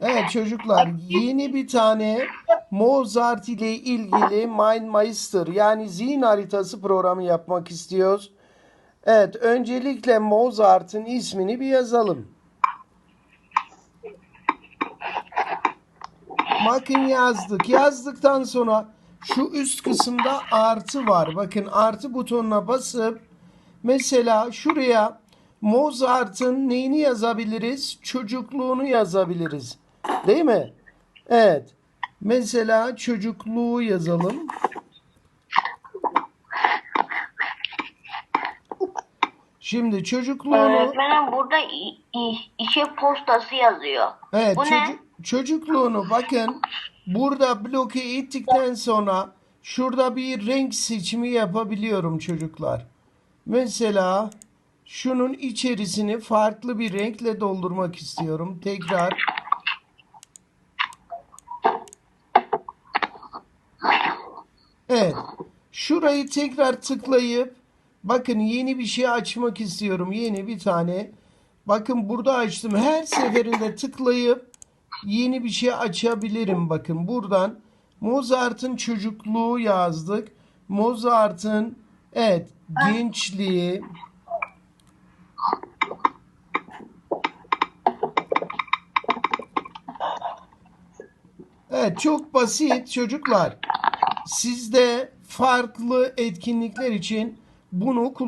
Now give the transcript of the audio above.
Evet çocuklar yeni bir tane Mozart ile ilgili Mind Meister yani zihin haritası programı yapmak istiyoruz. Evet öncelikle Mozart'ın ismini bir yazalım. Bakın yazdık. Yazdıktan sonra şu üst kısımda artı var. Bakın artı butonuna basıp mesela şuraya Mozart'ın neyini yazabiliriz? Çocukluğunu yazabiliriz. Değil mi? Evet. Mesela çocukluğu yazalım. Şimdi çocukluğunu Öğretmenim burada i- i- işe postası yazıyor. Evet, Bu ne? çocu- çocukluğunu bakın burada bloke ettikten sonra şurada bir renk seçimi yapabiliyorum çocuklar. Mesela şunun içerisini farklı bir renkle doldurmak istiyorum. Tekrar Evet. Şurayı tekrar tıklayıp bakın yeni bir şey açmak istiyorum. Yeni bir tane. Bakın burada açtım. Her seferinde tıklayıp yeni bir şey açabilirim. Bakın buradan Mozart'ın çocukluğu yazdık. Mozart'ın evet gençliği Evet çok basit çocuklar. Siz de farklı etkinlikler için bunu kullanabilirsiniz.